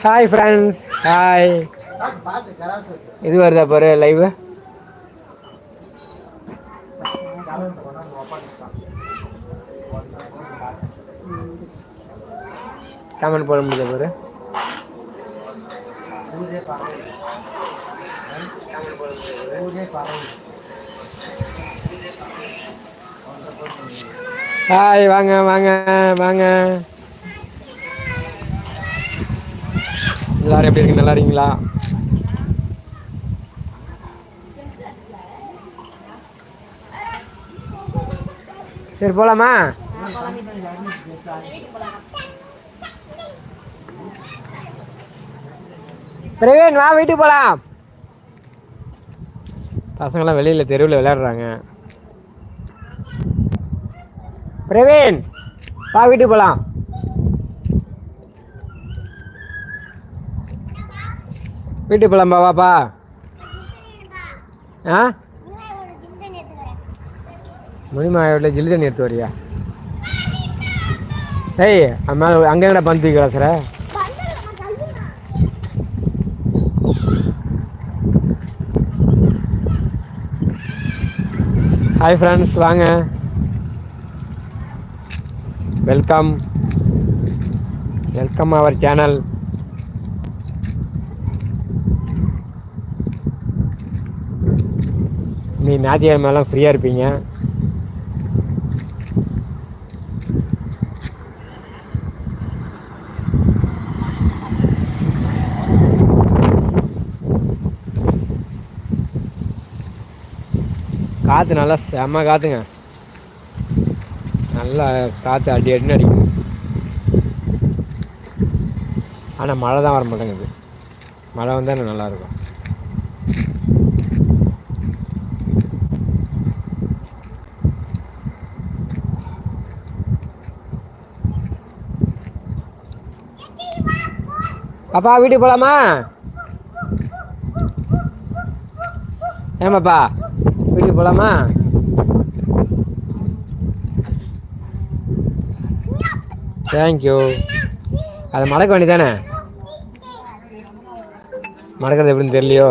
Hai friends, hai. Ini ada apa live? Comment போட முடியல பாரு ஹாய் வாங்க வாங்க வாங்க. எல்லாரும் எப்படி இருக்கீங்க? நல்லா இருக்கீங்களா? சரி போகலாமா பிரவீன் வா வீட்டுக்கு போகலாம் பசங்களாம் வெளியில் தெருவில் விளையாடுறாங்க. பிரவீன் வா வீட்டுக்கு போகலாம் வீட்டுக்கு போகலாம்பா வாப்பா. ஆ? முனிமா வீட்டில் ஜில்லு தண்ணி எடுத்து வரியா? ஏய் அம்மா அங்கே எங்கடா பந்து தூக்கிறா சார் ஹாய் ஃப்ரெண்ட்ஸ் வாங்க. வெல்கம் வெல்கம் அவர் சேனல் நீ ஞாயிற்றுக்கிழமெல்லாம் ஃப்ரீயாக இருப்பீங்க. காற்று நல்லா செம்ம காற்றுங்க நல்லா காற்று அடி அடின்னு அடிக்குது. ஆனால் மழை தான் வர மாட்டேங்குது. மழை வந்தால் நல்லாயிருக்கும் அப்பா வீட்டுக்கு போகலாமா ஏமாப்பா வீட்டுக்கு போகலாமா தேங்க்யூ அதை மடக்க வேண்டியதானே மடக்கிறது எப்படின்னு தெரியலையோ?